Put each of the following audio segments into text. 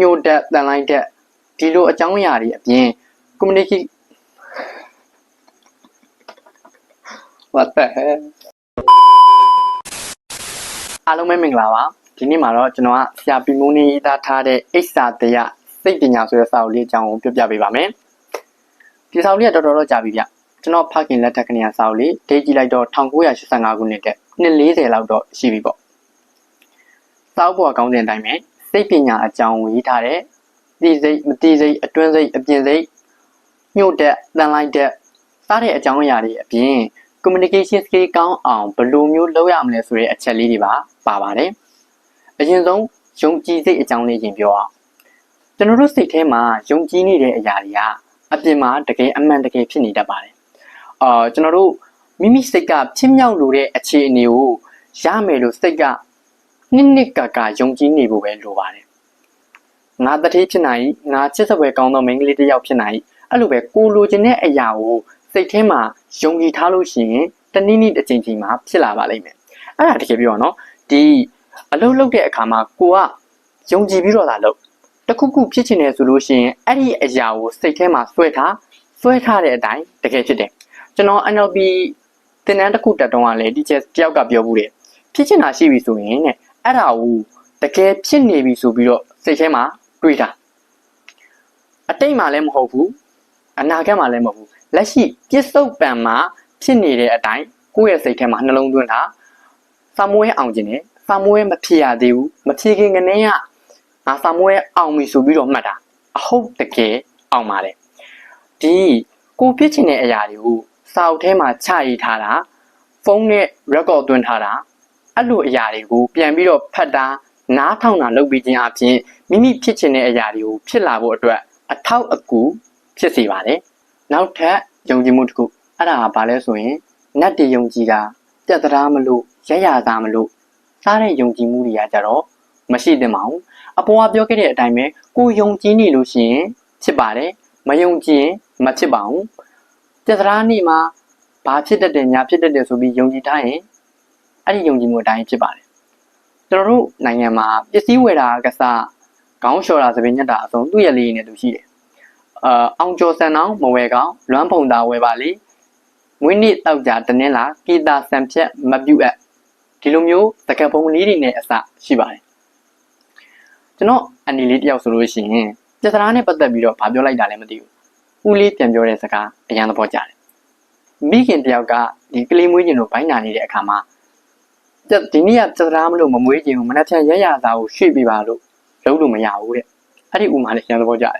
ညှို့တက်တန်လိုက်တက်ဒီလိုအကြောင်းအရာတွေအပြင် communicate what the hell အားလုံးပဲမင်္ဂလာပါဒီနေ့မှာတော့ကျွန်တော်ကဆရာပီမိုးနေရေးသားထားတဲ့အိစာတရစိတ်ပညာဆိုတဲ့စာအုပ်လေးအကြောင်းကိုပြောပြပေးပါမယ်ဒီစာအုပ်လေးကတော်တော်တော့ကြာပြီဗျကျွန်တော်ဖခင်လက်ထက်ကနေစာအုပ်လေးဒေးကြည့်လိုက်တော့1985ခုနှစ်တဲ့နှစ်40လောက်တော့ရှိပြီပေါ့စာအုပ်ပေါ်ကောင်းတဲ့အတိုင်းပဲ စိတ်ပညာအကြောင်းကိုရေးထားတဲ့သိစိတ်မသိစိတ်အတွင်းစိတ်အပြင်စိတ်ညှို့တက်တန်လိုက်တက်စားတဲ့အကြောင်းအရာတွေအပြင် communication skill ကောင်းအောင်ဘယ်လိုမျိုးလုပ်ရမလဲဆိုတဲ့အချက်လေးတွေပါပါပါတယ်။အရင်ဆုံးယုံကြည်စိတ်အကြောင်းလေးရင်ပြောအောင်။ကျွန်တော်တို့စိတ်ထဲမှာယုံကြည်နေတဲ့အရာတွေကအပြင်မှာတကယ်အမှန်တကယ်ဖြစ်နေတတ်ပါတယ်။အာကျွန်တော်တို့မိမိစိတ်ကဖြစ်မြောက်လို့တဲ့အခြေအနေကိုရမယ်လို့စိတ်က နှစ်နှစ်ကကယုံကြည်နေဖို့ပဲလိုပါတယ်။ငါတတိဖြစ်နိုင်ငါချစ်စပွဲကောင်းသောမိန်းကလေးတစ်ယောက်ဖြစ်နိုင်အဲ့လိုပဲကိုလိုချင်တဲ့အရာကိုစိတ်ထဲမှာယုံကြည်ထားလို့ရှိရင်တနည်းနည်းတစ်ချိန်ချိန်မှာဖြစ်လာပါလိမ့်မယ်အဲ့ဒါတကယ်ပြောရနော်ဒီအလုပ်လုပ်တဲ့အခါမှာကိုကယုံကြည်ပြီးတော့လာလုပ်တခုခုဖြစ်ချင်တယ်ဆိုလို့ရှိရင်အဲ့ဒီအရာကိုစိတ်ထဲမှာဆွဲထားဆွဲထားတဲ့အတိုင်းတကယ်ဖြစ်တယ်ကျွန်တော် NLP သင်တန်းတစ်ခုတက်တော့ကလည်း teacher တယောက်ကပြောဘူးတယ်ဖြစ်ချင်တာရှိပြီဆိုရင်တဲ့ အဲ့ဒါကိုတကယ်ဖြစ်နေပြီဆိုပြီးတော့စိတ်ထဲမှာတွေးတာအတိတ်မှာလည်းမဟုတ်ဘူးအနာဂတ်မှာလည်းမဟုတ်ဘူးလက်ရှိပြစ္ဆုတ်ပံမှာဖြစ်နေတဲ့အတိုင်းကိုယ့်ရဲ့စိတ်ထဲမှာနှလုံးသွင်းတာစာမွေးအောင်ခြင်းနဲ့စာမွေးမဖြစ်ရသေးဘူးမဖြစ်ခင်ကနေကငါစာမွေးအောင်ပြီဆိုပြီးတော့မှတ်တာအဟုတ်တကယ်အောင်ပါတယ်ဒီကိုဖြစ်ချင်တဲ့အရာတွေကိုစာအုပ်ထဲမှာချရေးထားတာဖုန်းနဲ့ record သွင်းထားတာ အဲ့လိုအရာတွေကိုပြန်ပြီးတော့ဖတ်တာနားထောင်တာလုပ်ပြီးခြင်းအပြင်မိမိဖြစ်ချင်တဲ့အရာတွေကိုဖြစ်လာဖို့အတွက်အထောက်အကူဖြစ်စေပါတယ်နောက်ထပ်ယုံကြည်မှုတစ်ခုအဲ့ဒါကဘာလဲဆိုရင်နတ်တည်ယုံကြည်တာပြတ်တရားမလို့ရရသားမလို့စားတဲ့ယုံကြည်မှုတွေကကြတော့မရှိသင့်ပါဘူးအပေါ်ကပြောခဲ့တဲ့အတိုင်းပဲကိုယုံကြည်နေလို့ရှိရင်ဖြစ်ပါတယ်မယုံကြည်ရင်မဖြစ်ပါဘူးပြတ်တရားနေ့မှာဘာဖြစ်တတ်တယ်ညာဖြစ်တတ်တယ်ဆိုပြီးယုံကြည်ထားရင် အဲ့ဒီယုံကြည်မှုအတိုင်းဖြစ်ပါတယ်ကျွန်တော်တို့နိုင်ငံမှာပစ္စည်းဝယ်တာကစားခေါင်းလျှော်တာသပင်ညက်တာအစုံသူ့ရဲ့လေးနဲ့သူရှိတယ်အာအောင်ကျော်စံအောင်မဝဲကောင်လွမ်းဖုံတာဝဲပါလေဝင်းနစ်တောက်ကြတနင်းလာကီတာဆံဖြက်မပြုတ်အပ်ဒီလိုမျိုးသကပုံလေးတွေနဲ့အစရှိပါတယ်ကျွန်တော်အနေလေးတယောက်ဆိုလို့ရှိရင်ပြဿနာနဲ့ပတ်သက်ပြီးတော့ဗာပြောလိုက်တာလည်းမသိဘူးဦးလေးပြန်ပြောတဲ့စကားအရင်သဘောကျတယ်မိခင်တယောက်ကဒီကလေးမွေးကျင်တို့ဘိုင်းနာနေတဲ့အခါမှာ ဒီနေ့ကပြဿနာမလို့မမွေးကျင်ဘူးမနှက်ဖြန်ရရသားကိုရွှေ့ပြပါလို့လုံးလို့မရဘူးတဲ့အဲ့ဒီဥမာနဲ့အရင်သဘောကျတယ်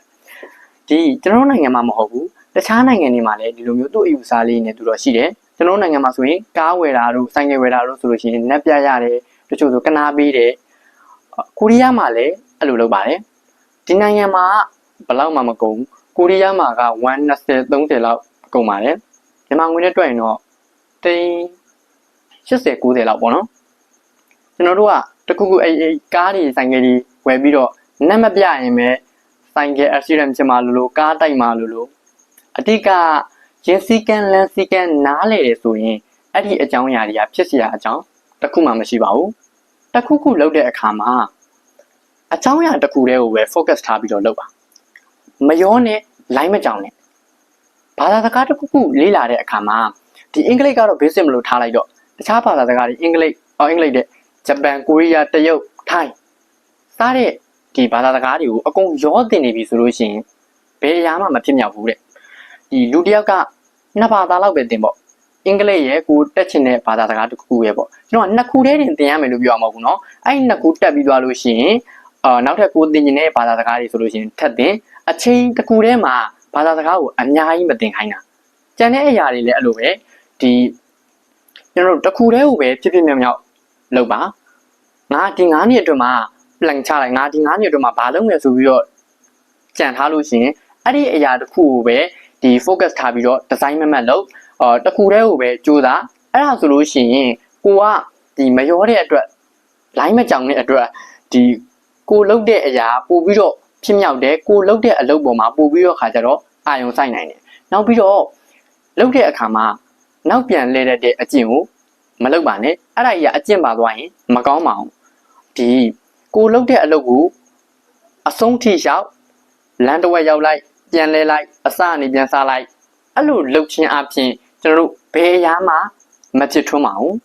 ဒီကျွန်တော်တို့နိုင်ငံမှာမဟုတ်ဘူးတခြားနိုင်ငံတွေမှာလည်းဒီလိုမျိုးသူ့အယူဆလေးနဲ့သူတော့ရှိတယ်ကျွန်တော်တို့နိုင်ငံမှာဆိုရင်ကားဝယ်တာတို့ဆိုင်ကယ်ဝယ်တာတို့ဆိုလို့ရှိရင်နက်ပြရတယ်တချို့ဆိုကနာပေးတယ်ကိုရီးယားမှာလည်းအဲ့လိုလုပ်ပါတယ်ဒီနိုင်ငံမှာဘယ်လောက်မှမကုန်ဘူးကိုရီးယားမှာက120 30လောက်ကုန်ပါတယ်မြန်မာငွေနဲ့တွက်ရင်တော့တိန် 80 90လောက်ပေါ့နော်ကျွန်တော်တို့ကတခုခုအဲ့အဲ့ကားတွေဆိုင်ကယ်တွေဝယ်ပြီးတော့နတ်မပြရင်ပဲဆိုင်ကယ် accident ဖြစ်မှာလို့လို့ကားတိုက်မှာလို့လို့အတိကရင်းစီကန်လန်စီကန်နားလေတယ်ဆိုရင်အဲ့ဒီအကြောင်းအရာတွေကဖြစ်စရာအကြောင်းတခုမှမရှိပါဘူးတခုခုလုပ်တဲ့အခါမှာအကြောင်းအရာတခုတည်းကိုပဲ focus ထားပြီးတော့လုပ်ပါမယောနဲ့ line မကြောင်နဲ့ဘာသာစကားတခုခုလေ့လာတဲ့အခါမှာဒီအင်္ဂလိပ်ကတော့ basic မလို့ထားလိုက်တော့ တခြားဘာသာစကားတွေအင်္ဂလိပ်အော်အင်္ဂလိပ်တဲ့ဂျပန်ကိုရီးယားတရုတ်ထိုင်းစားတဲ့ဒီဘာသာစကားတွေကိုအကုန်ရောတင်နေပြီဆိုလို့ရှိရင်ဘယ်အရာမှမဖြစ်မြောက်ဘူးတဲ့ဒီလူတစ်ယောက်ကနှစ်ဘာသာလောက်ပဲတင်ပေါ့အင်္ဂလိပ်ရဲ့ကိုတက်ချင်တဲ့ဘာသာစကားတစ်ခုရဲ့ပေါ့ကျွန်တော်ကနှစ်ခုတည်းတင်သင်ရမယ်လို့ပြောရမှာမဟုတ်ဘူးเนาะအဲ့ဒီနှစ်ခုတက်ပြီးသွားလို့ရှိရင်အာနောက်ထပ်ကိုသင်ကျင်တဲ့ဘာသာစကားတွေဆိုလို့ရှိရင်ထပ်တင်အချိန်တစ်ခုတည်းမှာဘာသာစကားကိုအများကြီးမတင်ခိုင်းတာကျန်တဲ့အရာတွေလည်းအဲ့လိုပဲဒီ ကျွန်တော်တို့တစ်ခုတည်းကိုပဲဖြစ်ဖြစ်မြောက်မြောက်လုပ်ပါငါဒီ9နှစ်အတွင်းမှာ plan ချလိုက်ငါဒီ9နှစ်အတွင်းမှာဘာလုပ်မယ်ဆိုပြီးတော့ကြံထားလို့ရှိရင်အဲ့ဒီအရာတစ်ခုကိုပဲဒီ focus ထားပြီးတော့ design မမတ်လုပ်အော်တစ်ခုတည်းကိုပဲကြိုးစားအဲ့ဒါဆိုလို့ရှိရင်ကိုကဒီမရောတဲ့အတွက် line မကြောင်တဲ့အတွက်ဒီကိုလုတ်တဲ့အရာပို့ပြီးတော့ဖြစ်မြောက်တယ်ကိုလုတ်တဲ့အလုပ်ပေါ်မှာပို့ပြီးတော့ခါကြတော့အာယုံဆိုင်နိုင်တယ်နောက်ပြီးတော့လုတ်တဲ့အခါမှာ နောက်ပြန်လဲတဲ့အကျင့်ကိုမလုပ်ပါနဲ့အဲ့ဒါကြီးကအကျင့်ပါသွားရင်မကောင်းပါဘူးဒီကိုလုတ်တဲ့အလုပ်ကိုအဆုံးထိရောက်လမ်းတစ်ဝက်ရောက်လိုက်ပြန်လဲလိုက်အစအနေပြန်စားလိုက်အဲ့လိုလှုပ်ခြင်းအပြင်ကျွန်တော်တို့ဘယ်အရာမှမဖြစ်ထွန်းပါဘူး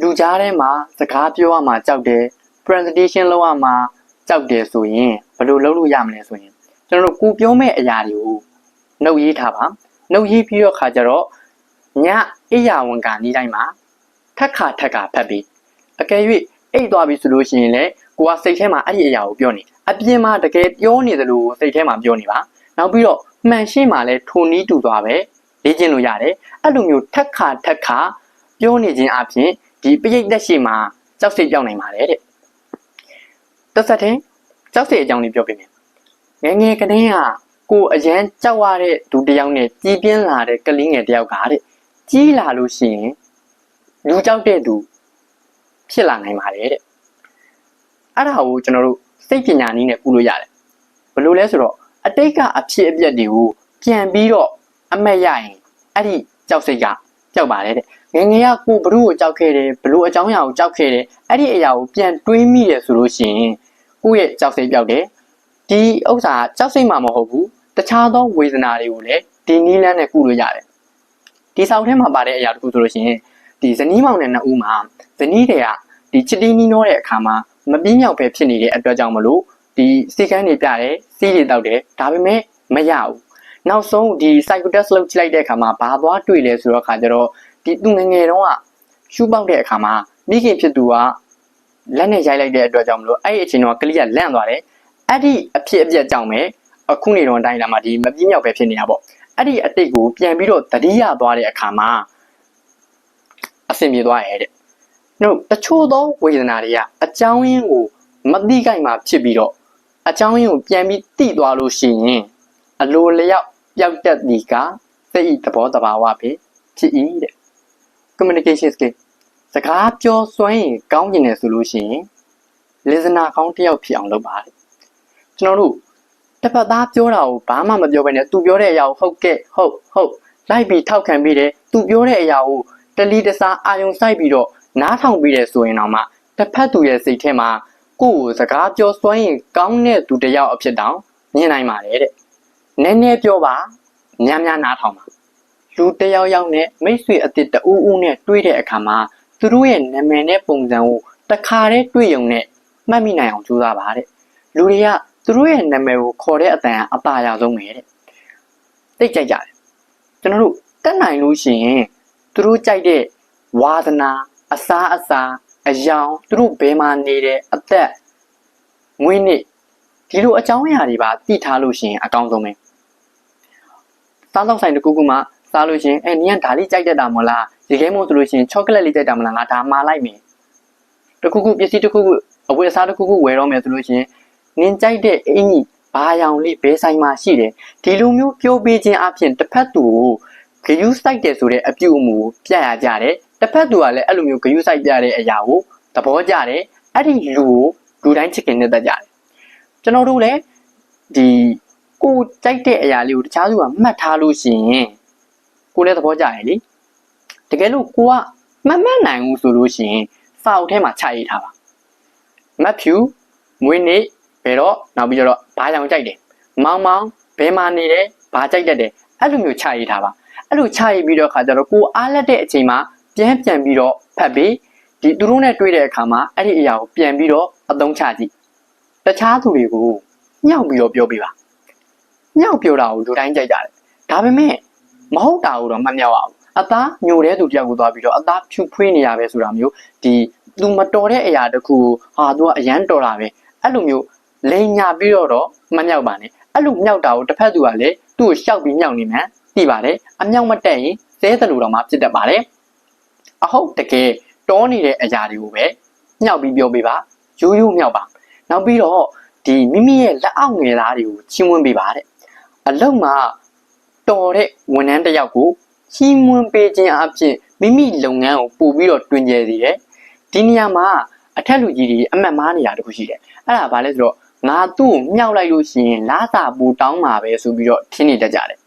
လူကြားထဲမှာစကားပြောရမှာကြောက်တယ် presentation လုပ်ရမှာကြောက်တယ်ဆိုရင်ဘယ်လိုလုပ်လို့ရမလဲဆိုရင်ကျွန်တော်တို့ကိုပြောမဲ့အရာတွေကိုနှုတ်ရေးထားပါနှုတ်ရေးပြီးတော့ခါကြတော့ ညအိယာဝန်ကနေ့တိုင်းမှာထက်ခါထက်ခါဖတ်ပြီးအကယ်၍အိတ်သွားပြီဆိုလို့ရှိရင်လေကိုကစိတ်ထဲမှာအဲ့ဒီအရာကိုပြောနေအပြင်မှာတကယ်ပြောနေသလိုစိတ်ထဲမှာပြောနေပါနောက်ပြီးတော့မှန်ရှင်းမှာလဲထုံနီးတူသွားပဲလေ့ကျင့်လို့ရတယ်အဲ့လိုမျိုးထက်ခါထက်ခါပြောနေခြင်းအပြင်ဒီပရိတ်သက်ရှိမှာကြောက်စိတ်ပြောင်းနိုင်ပါတယ်တဲ့တစ်ဆက်တည်းကြောက်စိတ်အကြောင်းလေးပြောပြမယ်ငယ်ငယ်ကတည်းကကိုအရန်ကြောက်ရတဲ့သူတစ်ယောက်နဲ့ကြီးပြင်းလာတဲ့ကလေးငယ်တစ်ယောက်ကတဲ့ ကြီးလာလို့ရှိရင်လူကြောက်တဲ့သူဖြစ်လာနိုင်ပါတယ်တဲ့အဲ့ဒါကိုကျွန်တော်တို့စိတ်ပညာနည်းနဲ့ကုလို့ရတယ်ဘယ်လိုလဲဆိုတော့အတိတ်ကအဖြစ်အပျက်တွေကိုပြန်ပြီးတော့အမက်ရရင်အဲ့ဒီကြောက်စိတ်ကကြောက်ပါတယ်တဲ့ငယ်ငယ်ကကိုဘလို့ကိုကြောက်ခဲ့တယ်ဘလို့အကြောင်းအရာကိုကြောက်ခဲ့တယ်အဲ့ဒီအရာကိုပြန်တွေးမိတယ်ဆိုလို့ရှိရင်ကိုယ့်ရဲ့ကြောက်စိတ်ပြောက်တယ်ဒီဥစ္စာကကြောက်စိတ်မှမဟုတ်ဘူးတခြားသောဝေဒနာတွေကိုလည်းဒီနီးလန်းနဲ့ကုလို့ရတယ် ဒီဆောင်ထဲမှာပါတဲ့အရာတခုဆိုလို့ရှိရင်ဒီဇနီးမောင်နဲ့နှစ်ဦးမှာဇနီးတွေကဒီချစ်တီးနီးနောတဲ့အခါမှာမပြင်းမြောက်ပဲဖြစ်နေတဲ့အတွက်ကြောင့်မလို့ဒီစီကန်းတွေပြတယ်စီးတွေတောက်တယ်ဒါပေမဲ့မရဘူးနောက်ဆုံးဒီ psycho test လုပ်ကြည့်လိုက်တဲ့အခါမှာဘာသွားတွေ့လဲဆိုတော့ခါကျတော့ဒီသူငယ်ငယ်တုန်းကရှူးပေါက်တဲ့အခါမှာမိခင်ဖြစ်သူကလက်နဲ့ရိုက်လိုက်တဲ့အတွက်ကြောင့်မလို့အဲ့ဒီအချိန်တော့ကလေးကလန့်သွားတယ်အဲ့ဒီအဖြစ်အပျက်ကြောင့်ပဲအခုနေတော့အတိုင်းလာမှာဒီမပြင်းမြောက်ပဲဖြစ်နေတာပေါ့ အဲ့ဒီအတိတ်ကိုပြန်ပြီးတော့တတိယသွားတဲ့အခါမှာအဆင်ပြေသွားရဲ့တဲ့။နှုတ်တချို့သောဝေဒနာတွေကအကြောင်းရင်းကိုမသိကြိုက်မှဖြစ်ပြီးတော့အကြောင်းရင်းကိုပြန်ပြီးသိသွားလို့ရှိရင်အလိုလျောက်ပျောက်တတ်သည်ကစိတ်ဤသဘောတဘာဝပဲဖြစ်၏တဲ့ communication skill စကားပြောစွမ်းရင်ကောင်းကျင်တယ်ဆိုလို့ရှိရင် listener ကောင်းတစ်ယောက်ဖြစ်အောင်လုပ်ပါတဲ့ကျွန်တော်တို့ တစ်ဖက်သားပြောတာကိုဘာမှမပြောဘဲနဲ့သူပြောတဲ့အရာကိုဟုတ်ကဲ့ဟုတ်ဟုတ်လိုက်ပြီးထောက်ခံပြီးတယ်သူပြောတဲ့အရာကိုတလီတစားအာယုံစိုက်ပြီးတော့နားထောင်ပြီးတယ်ဆိုရင်တော့မှတစ်ဖက်သူရဲ့စိတ်ထဲမှာကိုယ့်ကိုစကားပြောစွမ်းရင်ကောင်းတဲ့သူတစ်ယောက်အဖြစ်တောင်မြင်နိုင်ပါတယ်တဲ့နည်းနည်းပြောပါများများနားထောင်ပါလူတစ်ယောက်ယောက်နဲ့မိတ်ဆွေအစ်စ်တူးဦးနဲ့တွေ့တဲ့အခါမှာသူတို့ရဲ့နာမည်နဲ့ပုံစံကိုတခါတည်းတွေ့ရုံနဲ့မှတ်မိနိုင်အောင်ကြိုးစားပါတဲ့လူတွေက သူတို့ရဲ့နာမည်ကိုခေါ်တဲ့အတန်အပါရဆုံးပဲတဲ့သိကြိုက်ကြတယ်ကျွန်တော်တို့တက်နိုင်လို့ရှိရင်သူတို့ကြိုက်တဲ့ဝါသနာအစားအစာအယောင်သူတို့ဘယ်မှာနေတယ်အသက်ငွေနှစ်ဒီလိုအကြောင်းအရာတွေပါသိထားလို့ရှိရင်အကောင်းဆုံးပဲစားတော့ဆိုင်တစ်ခုခုမှစားလို့ရှိရင်အဲနင်ကဒါလေးကြိုက်တတ်တာမလားရေခဲမို့ဆိုလို့ရှိရင်ချောကလက်လေးကြိုက်တာမလားငါဒါမှာလိုက်မယ်တစ်ခုခုပစ္စည်းတစ်ခုခုအဝတ်အစားတစ်ခုခုဝယ်တော့မယ်ဆိုလို့ရှိရင် နင်ကြိုက်တဲ့အင်ကြီးဘာရောင်လေးဘယ်ဆိုင်မှာရှိတယ်ဒီလိုမျိုးပြောပေးခြင်းအပြင်တစ်ဖက်သူကိုဂယူးစိုက်တယ်ဆိုတဲ့အပြုအမူပြရကြတယ်တစ်ဖက်သူကလည်းအဲ့လိုမျိုးဂယူးစိုက်ပြတဲ့အရာကိုသဘောကျတယ်အဲ့ဒီလူကိုလူတိုင်းချစ်ခင်နေတတ်ကြတယ်ကျွန်တော်တို့လည်းဒီကိုကြိုက်တဲ့အရာလေးကိုတခြားသူကမှတ်ထားလို့ရှိရင်ကိုလည်းသဘောကျရလေတကယ်လို့ကိုကမမှတ်နိုင်ဘူးဆိုလို့ရှိရင်စာအုပ်ထဲမှာခြာရေးထားပါမတ်ဖြူမွေးနေ့ဘ ယ်တော့နောက်ပြီးတော့ဘာကြောင်ကြိုက်တယ်မောင်မောင်ဘယ်မှာနေတယ်ဘာကြိုက်တတ်တယ်အဲ့လိုမျိုးခြာရေးထားပါအဲ့လိုခြာရေးပြီးတော့ခါကျတော့ကိုအားလက်တဲ့အချိန်မှာပြန်ပြန်ပြီးတော့ဖတ်ပြီးဒီသူတို့နဲ့တွေ့တဲ့အခါမှာအဲ့ဒီအရာကိုပြန်ပြီးတော့အသုံးချကြည့်တခြားသူတွေကိုညှောက်ပြီးတော့ပြောပြပါညှောက်ပြောတာကိုလူတိုင်းကြိုက်ကြတယ်ဒါပေမဲ့မဟုတ်တာကိုတော့မမြောက်အောင်အသားညိုတဲ့သူတယောက်ကိုသွားပြီးတော့အသားဖြူဖွေးနေရပဲဆိုတာမျိုးဒီသူမတော်တဲ့အရာတခုကိုဟာသူကအရန်တော်တာပဲအဲ့လိုမျိုး လိန်ညာပြီးတော့တော့မမြောက်ပါနဲ့အဲ့လိုမြောက်တာကိုတစ်ဖက်သူကလည်းသူ့ကိုရှောက်ပြီးမြောက်နေမှန်းသိပါတယ်အမြောက်မတက်ရင်သဲသလိုတော့မှဖြစ်တတ်ပါတယ်အဟုတ်တကယ်တောနေတဲ့အရာတွေကိုပဲမြောက်ပြီးပြောပေးပါရိုးရိုးမြောက်ပါနောက်ပြီးတော့ဒီမိမိရဲ့လက်အောက်ငယ်သားတွေကိုချင်းဝန်းပေးပါတဲ့အလုံးမှာတော်တဲ့ဝန်ထမ်းတစ်ယောက်ကိုချီးမွမ်းပေးခြင်းအပြင်မိမိလုပ်ငန်းကိုပို့ပြီးတော့တွင်ကျယ်စေတယ်ဒီနေရာမှာအထက်လူကြီးတွေအမှတ်မှားနေတာတခုရှိတယ်အဲ့ဒါဘာလဲဆိုတော့ ငါသူ့ကိုမြောက်လိုက်လို့ရှိရင်လာစာပူတောင်းမှာပဲဆိုပြီးတော့ထင်းနေတတ်ကြတယ်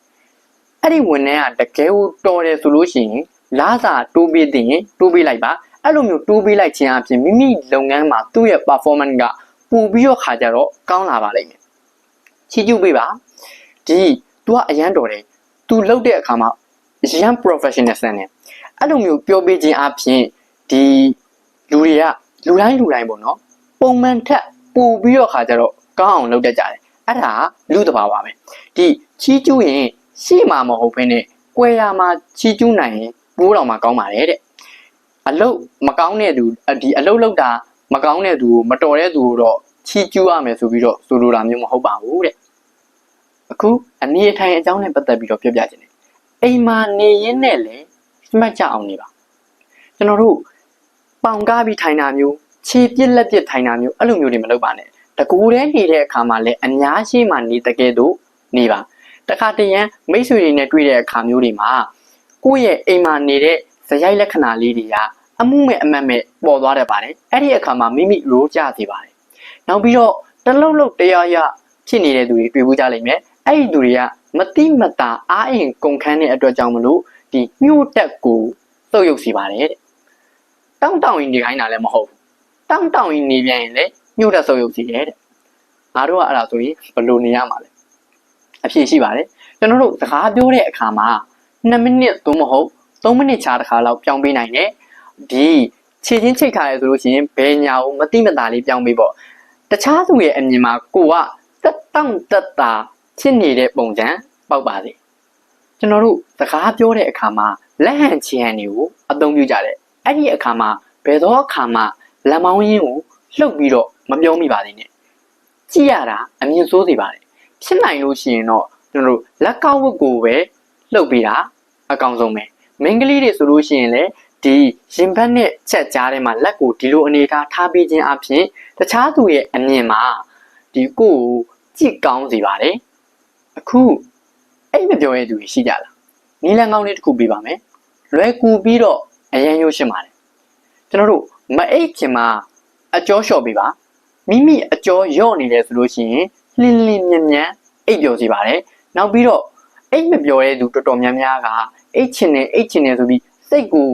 အဲ့ဒီဝန်ထမ်းကတကယ်ကိုတော်တယ်ဆိုလို့ရှိရင်လာစာတိုးပေးတဲ့ရင်တိုးပေးလိုက်ပါအဲ့လိုမျိုးတိုးပေးလိုက်ခြင်းအပြင်မိမိလုပ်ငန်းမှာသူ့ရဲ့ performance ကပိုပြီးတော့ခါကြတော့ကောင်းလာပါလိမ့်မယ်ချီးကျူးပေးပါဒီ तू ကအရန်တော်တယ် तू လှုပ်တဲ့အခါမှာအရန် professional ဆန်တယ်အဲ့လိုမျိုးပြောပေးခြင်းအပြင်ဒီလူတွေကလူတိုင်းလူတိုင်းပေါ့နော်ပုံမှန်ထက် ပိုပြီးတော့ခါကြတော့ကောင်းအောင်လုပ်တတ်ကြတယ်အဲ့ဒါကလူတဘာပါပဲဒီချီးကျူးရင်ရှေ့မှာမဟုတ်ဘဲနဲ့ကွယ်ရာမှာချီးကျူးနိုင်ရင်ပိုးတော်မှာကောင်းပါတယ်တဲ့အလုတ်မကောင်းတဲ့သူဒီအလုတ်လောက်တာမကောင်းတဲ့သူကိုမတော်တဲ့သူကိုတော့ချီးကျူးရမယ်ဆိုပြီးတော့ဆိုလိုတာမျိုးမဟုတ်ပါဘူးတဲ့အခုအနေအထိုင်အကြောင်းနဲ့ပတ်သက်ပြီးတော့ပြောပြခြင်းတယ်အိမ်မှာနေရင်းနဲ့လေမှတ်ကြအောင်နေပါကျွန်တော်တို့ပေါင်ကားပြီးထိုင်တာမျိုး ခြေပြစ်လက်ပြစ်ထိုင်တာမျိုးအဲ့လိုမျိုးတွေမလုပ်ပါနဲ့တကူတည်းနေတဲ့အခါမှာလည်းအများရှိမှနေတကယ်တော့နေပါတခါတရံမိတ်ဆွေတွေနဲ့တွေ့တဲ့အခါမျိုးတွေမှာကိုယ့်ရဲ့အိမ်မှာနေတဲ့ဇယိုက်လက္ခဏာလေးတွေကအမှုမဲ့အမတ်မဲ့ပေါ်သွားတတ်ပါတယ်အဲ့ဒီအခါမှာမိမိရိုးကြစေပါတယ်နောက်ပြီးတော့တလုံးလုံးတရားရဖြစ်နေတဲ့သူတွေတွေ့ဘူးကြလိမ့်မယ်အဲ့ဒီသူတွေကမတိမတာအားအင်ကုန်ခန်းတဲ့အတွက်ကြောင့်မလို့ဒီမြို့တက်ကိုသုတ်ယုတ်စီပါတယ်တဲ့တောင်းတောင်းရင်နေခိုင်းတာလည်းမဟုတ်ဘူး တောင်းတောင်းရင်နေပြန်ရင်လည်းမြို့တက်သုတ်ယုတ်စီတယ်တဲ့ငါတို့ကအဲ့ဒါဆိုရင်ဘယ်လိုနေရမှာလဲအဖြစ်ရှိပါတယ်ကျွန်တော်တို့စကားပြောတဲ့အခါမှာ2မိနစ်သို့မဟုတ်3မိနစ်ချာတစ်ခါလောက်ပြောင်းပေးနိုင်တယ်ဒီခြေချင်းချိတ်ထားရဲဆိုလို့ရှိရင်ဘယ်ညာကိုမတိမတာလေးပြောင်းပေးပေါ့တခြားသူရဲ့အမြင်မှာကိုကတက်တောင့်တက်တာဖြစ်နေတဲ့ပုံစံပေါက်ပါစေကျွန်တော်တို့စကားပြောတဲ့အခါမှာလက်ဟန်ချီဟန်တွေကိုအသုံးပြုကြတယ်အဲ့ဒီအခါမှာဘယ်တော့အခါမှ လက်မောင်းရင်းကိုလှုပ်ပြီးတော့မပြောမိပါသေးနဲ့ကြည့်ရတာအမြင်ဆိုးစေပါတယ်ဖြစ်နိုင်လို့ရှိရင်တော့ကျွန်တော်တို့လက်ကောက်ဝတ်ကိုပဲလှုပ်ပြီးတာအကောင်ဆုံးပဲမင်းကလေးတွေဆိုလို့ရှိရင်လည်းဒီရင်ဘတ်နဲ့ချက်ကြားထဲမှာလက်ကိုဒီလိုအနေထားထားပေးခြင်းအပြင်တခြားသူရဲ့အမြင်မှာဒီကိုကိုကြည့်ကောင်းစေပါတယ်အခုအဲ့မပြောရတဲ့သူတွေရှိကြလားနီလန်ကောင်းလေးတစ်ခုပြပါမယ်လွယ်ကူပြီးတော့အရန်ရိုးရှင်းပါတယ်ကျွန်တော်တို့ မအိတ်ခင်မှာအကျော်လျှော့ပေးပါမိမိအကျော်ယော့နေတယ်ဆိုလို့ရှိရင်လှင်းလှင်းမြန်မြန်အိတ်ပြောစီပါတယ်နောက်ပြီးတော့အိတ်မပြောတဲ့သူတော်တော်များများကအိတ်ချင်တယ်အိတ်ချင်တယ်ဆိုပြီးစိတ်ကို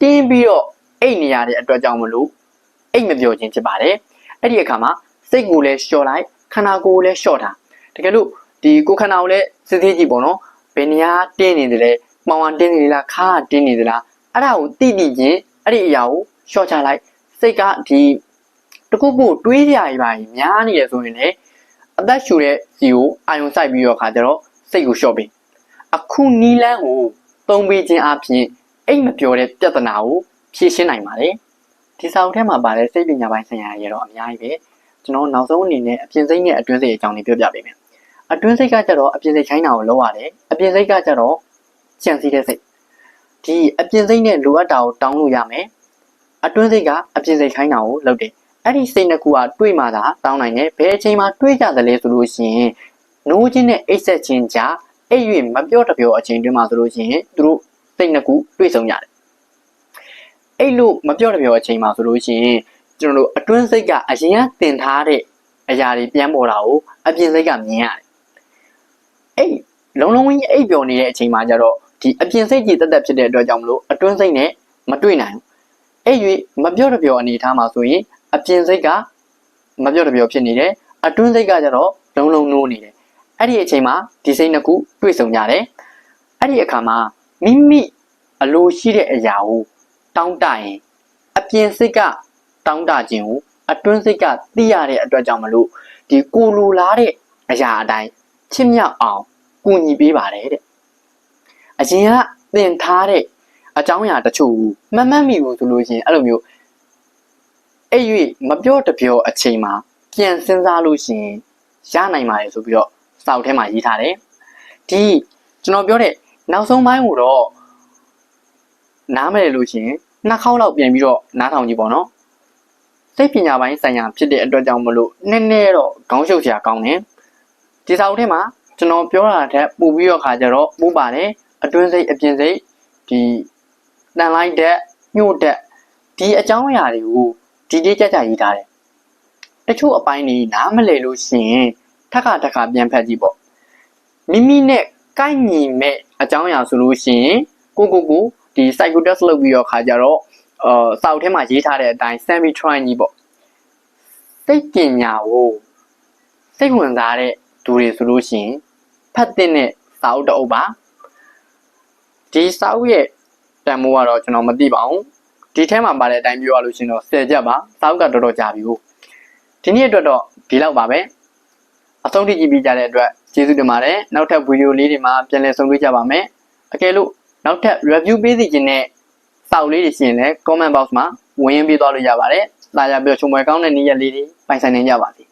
တင်းပြီးတော့အိတ်နေရတဲ့အတွက်ကြောင့်မလို့အိတ်မပြောခြင်းဖြစ်ပါတယ်အဲ့ဒီအခါမှာစိတ်ကိုလည်းလျှော့လိုက်ခန္ဓာကိုယ်ကိုလည်းလျှော့တာတကယ်လို့ဒီကိုယ်ခန္ဓာကိုလည်းစစ်သေးကြည့်ပေါ့နော်ဘယ်နေရာတင်းနေတယ်လဲမောင်ဝတင်းနေလားခါတင်းနေသလားအဲ့ဒါကိုတိတိချင်းအဲ့ဒီအရာကို လျှော့ချလိုက်စိတ်ကဒီတခုခုတွေးကြရပါရင်များနေရဆိုရင်လည်းအသက်ရှူတဲ့စီကိုအာယုံစိုက်ပြီးတော့ခါကျတော့စိတ်ကိုလျှော့ပေးအခုနီလန်းကိုသုံးပေးခြင်းအပြင်အိတ်မပြောတဲ့ပြဿနာကိုဖြေရှင်းနိုင်ပါတယ်ဒီစာအုပ်ထဲမှာပါတဲ့စိတ်ပညာပိုင်းဆိုင်ရာရေတော့အများကြီးပဲကျွန်တော်နောက်ဆုံးအနေနဲ့အပြင်စိတ်နဲ့အတွင်းစိတ်အကြောင်းလေးပြောပြပေးမယ်အတွင်းစိတ်ကကြတော့အပြင်စိတ်ခိုင်းတာကိုလုပ်ရတယ်အပြင်စိတ်ကကြတော့ကြံစည်တဲ့စိတ်ဒီအပြင်စိတ်နဲ့လိုအပ်တာကိုတောင်းလို့ရမယ် အတွင်းစိတ်ကအပြင်စိတ်ခိုင်းတာကိုလုပ်တယ်အဲ့ဒီစိတ်နှစ်ခုကတွေးမှသာတောင်းနိုင်တယ်ဘယ်အချိန်မှာတွေးကြသလဲဆိုလို့ရှိရင်နိုးခြင်းနဲ့အိတ်ဆက်ခြင်းကြားအဲ့၍မပြောတပြောအချိန်တွင်းမှာဆိုလို့ရှိရင်သူတို့စိတ်နှစ်ခုတွေ့ဆုံရတယ်အဲ့လိုမပြောတပြောအချိန်မှာဆိုလို့ရှိရင်ကျွန်တော်တို့အတွင်းစိတ်ကအရင်ကတင်ထားတဲ့အရာတွေပြန်ပေါ်တာကိုအပြင်စိတ်ကမြင်ရတယ်အဲ့လုံးလုံးကြီးအိပ်ပျော်နေတဲ့အချိန်မှာကျတော့ဒီအပြင်စိတ်ကြီးတက်တက်ဖြစ်တဲ့အတွက်ကြောင့်မလို့အတွင်းစိတ်နဲ့မတွေ့နိုင်ဘူး အဲ့၍မပြောတပြောအနေထားမှာဆိုရင်အပြင်စိတ်ကမပြောတပြောဖြစ်နေတယ်အတွင်းစိတ်ကကျတော့လုံးလုံးနိုးနေတယ်အဲ့ဒီအချိန်မှာဒီစိတ်နှစ်ခုတွေ့ဆုံကြတယ်အဲ့ဒီအခါမှာမိမိအလိုရှိတဲ့အရာကိုတောင်းတရင်အပြင်စိတ်ကတောင်းတခြင်းကိုအတွင်းစိတ်ကသိရတဲ့အတွက်ကြောင့်မလို့ဒီကိုလိုလားတဲ့အရာအတိုင်းချစ်မြောက်အောင်ကူညီပေးပါတယ်တဲ့အရင်ကသင်ထားတဲ့ အကြောင်းအရာတချို့မမှတ်မိဘူးဆိုလို့ရှိရင်အဲ့လိုမျိုးအဲ့၍မပြောတပြောအချိန်မှာပြန်စဉ်းစားလို့ရှိရင်ရနိုင်ပါတယ်ဆိုပြီးတော့စာအုပ်ထဲမှာရေးထားတယ်ဒီကျွန်တော်ပြောတဲ့နောက်ဆုံးပိုင်းကိုတော့နားမလည်လို့ရှိရင်နှစ်ခေါက်လောက်ပြန်ပြီးတော့နားထောင်ကြည့်ပေါ့နော်စိတ်ပညာပိုင်းဆိုင်ရာဖြစ်တဲ့အတွက်ကြောင့်မလို့နည်းနည်းတော့ခေါင်းရှုပ်စရာကောင်းတယ်ဒီစာအုပ်ထဲမှာကျွန်တော်ပြောတာတဲ့ပို့ပြီးတော့ခါကြတော့ပို့ပါတယ်အတွင်းစိတ်အပြင်စိတ်ဒီ တန်လိုက်တဲ့ညှို့တဲ့ဒီအကြောင်းအရာတွေကိုဒီလေးကြကြရေးထားတယ်တချို့အပိုင်းတွေနားမလည်လို့ရှိရင်ထက်ခါထက်ခါပြန်ဖတ်ကြည့်ပေါ့မိမိနဲ့ကိုက်ညီမဲ့အကြောင်းအရာဆိုလို့ရှိရင်ကိုကိုကိုဒီ psycho test လုပ်ပြီးတော့ခါကြတော့အာစာအုပ်ထဲမှာရေးထားတဲ့အတိုင်း semi try ကြီးပေါ့စိတ်ပညာကိုစိတ်ဝင်စားတဲ့သူတွေဆိုလို့ရှိရင်ဖတ်တဲ့စာအုပ်တစ်အုပ်ပါဒီစာအုပ်ရဲ့တ န်မိုးကတော့ကျွန်တော်မသိပါဘူးဒီထဲမှာပါတဲ့အတိုင်းပြောရလို့ရှိရင်တော့10ချက်ပါစာအုပ်ကတော်တော်ကြာပြီဟုတ်ဒီနေ့အတွက်တော့ဒီလောက်ပါပဲအဆုံးထိကြည့်ပြီးကြတဲ့အတွက်ကျေးဇူးတင်ပါတယ်နောက်ထပ်ဗီဒီယိုလေးတွေမှာပြန်လည်ဆုံတွေ့ကြပါမယ်အကယ်လို့နောက်ထပ် review ပေးစီခြင်းနဲ့စာအုပ်လေးတွေရှိရင်လည်း comment box မှာဝင်ရင်းပေးသွားလို့ရပါတယ်လာကြပြီးတော့ချုံပွဲကောင်းတဲ့နေ့ရက်လေးတွေပိုင်ဆိုင်နိုင်ကြပါစေ